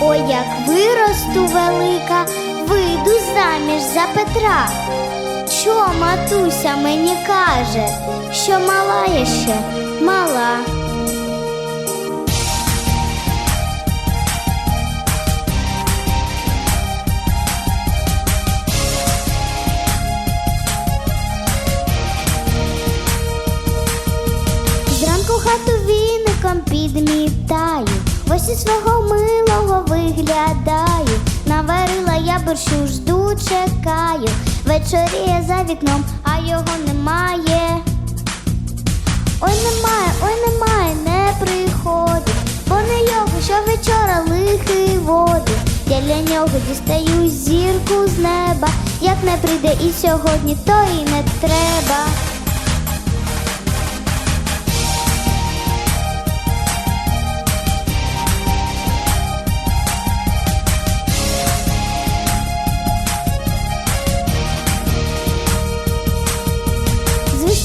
Ой, як виросту велика, вийду заміж за Петра. Що матуся мені каже, що мала я ще мала. Зранку хату віником підмітаю, в осі свого милого виглядаю. Наварила я борщу, жду, чекаю. Вечоріє за вікном, а його немає. Ой, немає, ой, немає, не приходить, бо не його щовечора лихий водить. Я для нього дістаю зірку з неба. Як не прийде і сьогодні, то і не треба.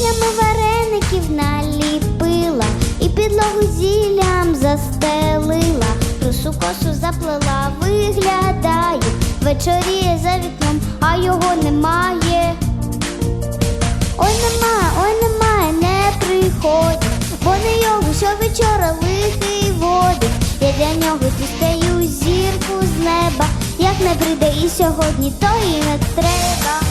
Вишнями вареників наліпила і підлогу зіллям застелила, русу косу заплела, виглядаю, вечоріє за вікном, а його немає. Ой, немає, ой, немає, не приходить, бо не його щовечора лихий водить. Я для нього дістаю зірку з неба. Як не прийде і сьогодні, то і не треба.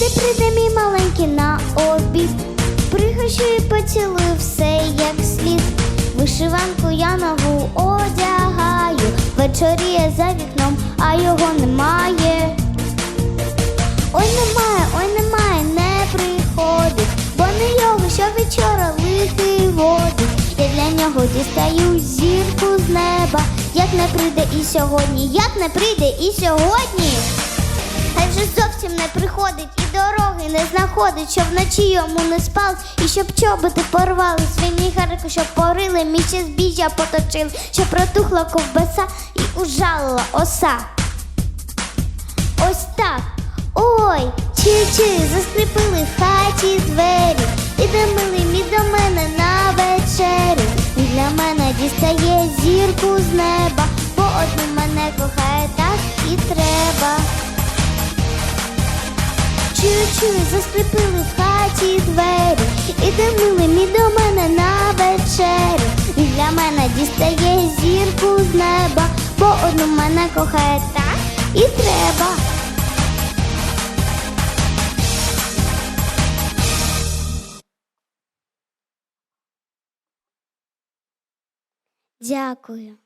Прийди, прийди, мій маленький на обід. Пригощу і поцілую все як слід. Вишиванку я нову одягаю. Вечоріє за вікном, а його немає. Ой, немає, ой, немає, не приходить, бо не його щовечора лихий водить. Я для нього дістаю зірку з неба. Як не прийде і сьогодні, як не прийде і сьогодні. Хай вже не приходить і дороги не знаходить, щоб вночі йому не спав, і щоб чоботи порвали свині гарику, щоб порили, місце збіжжя поточили, щоб протухла ковбаса і ужалила оса. Ось так. Ой, чи-чи, заскрипили в хаті двері. Іде милий мій до мене на вечерю. Він для мене дістає зірку з неба, бо одну мене кохає так і треба. Чую-чую, заскрипили в хаті двері. Іде милий мій до мене на вечерю. Він для мене дістає зірку з неба, бо одну мене кохає так і треба. Дякую.